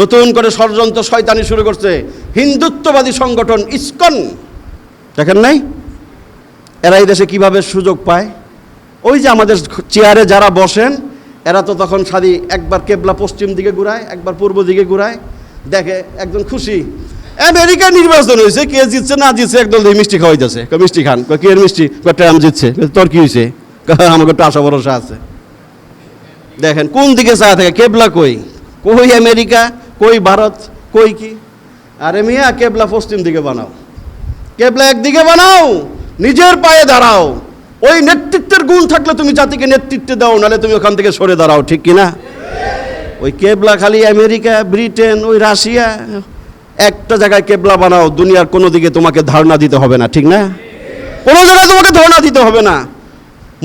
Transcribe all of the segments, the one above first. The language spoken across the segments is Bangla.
নতুন করে ষড়যন্ত্র শয়তানি শুরু করছে। হিন্দুত্ববাদী সংগঠন ইস্কন, দেখেন নাই? এরা এই দেশে কীভাবে সুযোগ পায়? ওই যে আমাদের চেয়ারে যারা বসেন, এরা তো তখন সাদি একবার কেবলা পশ্চিম দিকে ঘুরায়, একবার পূর্ব দিকে ঘুরায়, দেখে একজন খুশি। আমেরিকা নির্বাচন হয়েছে, কে জিতছে না জিতছে একদল মিষ্টি খাওয়াইতেছে। মিষ্টি খান কি মিষ্টি? কয়, ট্রাম্প জিতছে। তোর কি হয়েছে আমাকে একটু আশা ভরসা আছে। দেখেন, কোন দিকে চা থাকে? কেবলা কই? কই আমেরিকা? কই ভারত, কই কি? আরে মিয়া, কেবলা পশ্চিম দিকে বানাও। কেবলা একদিকে বানাও, নিজের পায়ে দাঁড়াও। ওই নেতৃত্বের গুণ থাকলে তুমি জাতিকে নেতৃত্ব দাও, নাহলে তুমি ওখান থেকে সরে দাঁড়াও, ঠিক কি না ওই কেবলা খালি আমেরিকা, ব্রিটেন, ওই রাশিয়া, একটা জায়গায় কেবলা বানাও, দুনিয়ার কোনো দিকে তোমাকে ধারণা দিতে হবে না, ঠিক না? কোনো জায়গায় তোমাকে ধারণা দিতে হবে না।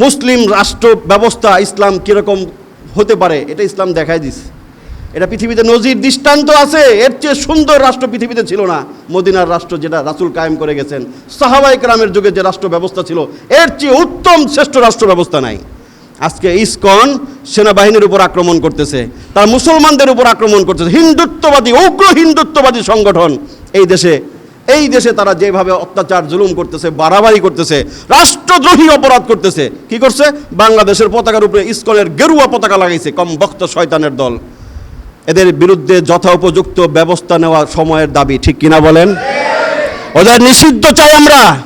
মুসলিম রাষ্ট্র ব্যবস্থা ইসলাম কীরকম হতে পারে, এটা ইসলাম দেখাই দিছে এটা পৃথিবীতে নজির দৃষ্টান্ত আছে, এর চেয়ে সুন্দর রাষ্ট্র পৃথিবীতে ছিল না। মদিনার রাষ্ট্র যেটা রাসুল কায়েম করে গেছেন সাহাবাই রামের যুগে যে রাষ্ট্র ব্যবস্থা ছিল, এর চেয়ে উত্তম শ্রেষ্ঠ রাষ্ট্র ব্যবস্থা নাই। আজকে ইসকন সেনাবাহিনীর উপর আক্রমণ করতেছে, তার মুসলমানদের উপর আক্রমণ করতেছে, হিন্দুত্ববাদী, উগ্র হিন্দুত্ববাদী সংগঠন। এই দেশে এই দেশে তারা যেভাবে অত্যাচার, জুলুম করতেছে, বাড়াবাড়ি করতেছে, রাষ্ট্রদ্রোহী অপরাধ করতেছে, কি করছে? বাংলাদেশের পতাকার উপরে ইসকনের গেরুয়া পতাকা লাগাইছে, কম বক্ত শয়তানের দল। এদের বিরুদ্ধে যথোপযুক্ত ব্যবস্থা নেওয়ার সময়ের দাবি, ঠিক কিনা বলেন? ওদের নিষিদ্ধ চাই আমরা।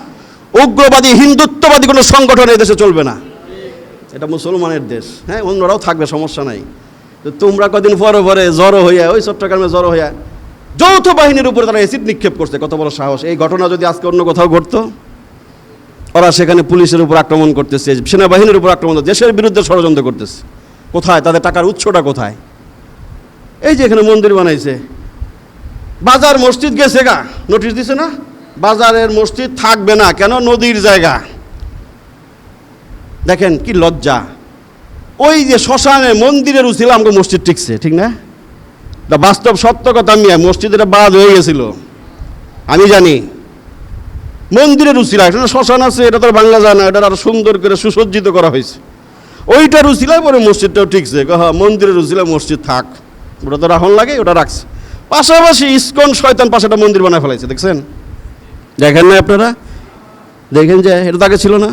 উগ্রবাদী, হিন্দুত্ববাদী কোনো সংগঠন দেশে চলবে না। এটা মুসলমানের দেশ। হ্যাঁ অন্যরাও থাকবে, সমস্যা নাই। তো তোমরা কদিন পরে পরে জড়ো হইয়া, ওই চট্টগ্রামে জড়ো হইয়া যৌথ বাহিনীর উপরে তারা এসিড নিক্ষেপ করছে, কত বড় সাহস। এই ঘটনা যদি আজকে অন্য কোথাও ঘটতো, ওরা সেখানে পুলিশের উপর আক্রমণ করতেছে, সেনাবাহিনীর উপর আক্রমণ দেশের বিরুদ্ধে ষড়যন্ত্র করতেছে। কোথায়? তাদের টাকার উৎসটা কোথায়? এই যে এখানে মন্দির বানাইছে। বাজার মসজিদ গেছে গা নোটিশ দিছে না? বাজারের মসজিদ থাকবে না, কেন? নদীর জায়গা। দেখেন কি লজ্জা। ওই যে শ্মশানে মন্দিরের উচিল আমাকে মসজিদ টিকছে, ঠিক না? তা বাস্তব সত্য কথা আমি মসজিদের বাদ হয়ে গেছিল। আমি জানি। মন্দিরের উচিলা এটা শ্মশান আছে, এটা তো বাংলা যায় না, এটা আরও সুন্দর করে সুসজ্জিত করা হয়েছে। ওইটার উচিলায় পরে মসজিদটাও ঠিকছে হ্যাঁ মন্দিরের উচিলায় মসজিদ থাক। ওটা তো রাখন লাগে, ওটা রাখছে। পাশাপাশি ইস্কন শয়তান পাশে একটা মন্দির বানায় ফেলাইছে, দেখছেন? দেখেন না আপনারা? দেখেন যে, এটা তো আগে ছিল না।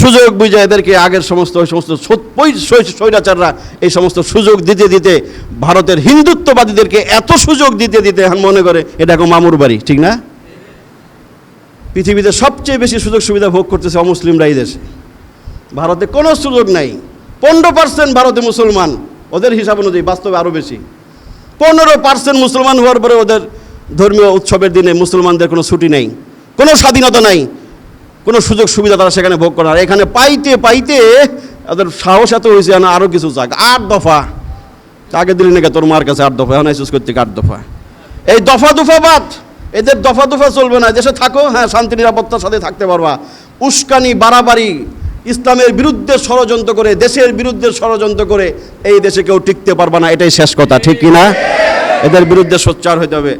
সুযোগ বুঝে এদেরকে আগের সমস্ত, ওই সমস্ত স্বৈরাচাররা এই সমস্ত সুযোগ দিতে দিতে ভারতের হিন্দুত্ববাদীদেরকে এত সুযোগ দিতে দিতে এখন মনে করে, এটা এখন মামুর বাড়ি, ঠিক না? পৃথিবীতে সবচেয়ে বেশি সুযোগ সুবিধা ভোগ করতেছে অমুসলিমরা এই দেশে। ভারতে কোনো সুযোগ নাই। পনেরো পার্সেন্ট ভারতে মুসলমান। ওদের হিসাব অনুযায়ী বাস্তবে আরও বেশি। পনেরো পার্সেন্ট মুসলমান হওয়ার পরে ওদের ধর্মীয় উৎসবের দিনে মুসলমানদের কোনো ছুটি নেই, কোনো স্বাধীনতা নাই, কোনো সুযোগ সুবিধা তারা সেখানে ভোগ করে আর এখানে পাইতে পাইতে ওদের সাহস এত হয়েছে না আরও কিছু চাক। আট দফা। আগে দিলি নাকি তোর মার কাছে আট দফা, এখন করতে আট দফা? এই দফা দুফা বাদ। এদের দফা দুফা চলবে না। দেশে থাকো হ্যাঁ শান্তি, নিরাপত্তার সাথে থাকতে পারবা। উস্কানি, বাড়াবাড়ি ইসলামের বিরুদ্ধে ষড়যন্ত্র করে, দেশের বিরুদ্ধে ষড়যন্ত্র করে এই দেশে কেউ টিকতে পারবে না, এটাই শেষ কথা, ঠিক কিনা? এদের বিরুদ্ধে সোচ্চার হতে হবে।